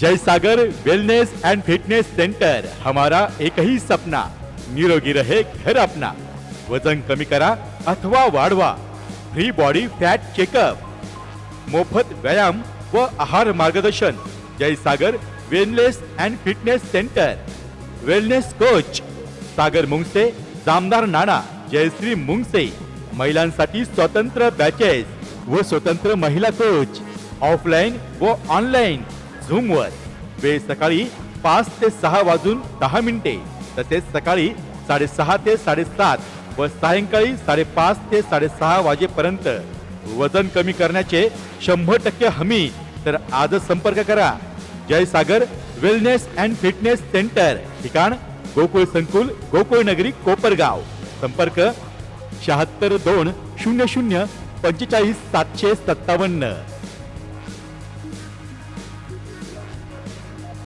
Jaysagar wellness and fitness centre हमारा एक ही सपना. निरोगी रहे घर अपना. वजन कमी करा अथवा वाढवा. फ्री बॉडी फॅट चेकअप मोफत व्यायाम व आहार मार्गदर्शन. Jaysagar wellness and fitness centre wellness coach Sagar Mungse Jamdar Nana Jayashree Mungse. महिलांसाठी स्वतंत्र बॅचेस व स्वतंत्र महिला कोच ऑफलाईन व ऑनलाईन झूमवर. वेळ सकाळी पाच ते सहा वाजून दहा मिनिटे. तसेच सकाळी साडेसहा ते साडेसात व सायंकाळी साडेपाच ते साडेसहा वाजेपर्यंत. वजन कमी करण्याचे शंभर टक्के हमी. तर आजच संपर्क करा. Jaysagar wellness and fitness centre. ठिकाण गोकुळ संकुल गोकुळ नगरी कोपरगाव. संपर्क शहात्तर दोन शून्य शून्य पंचेचाळीस सातशे सत्तावन्न.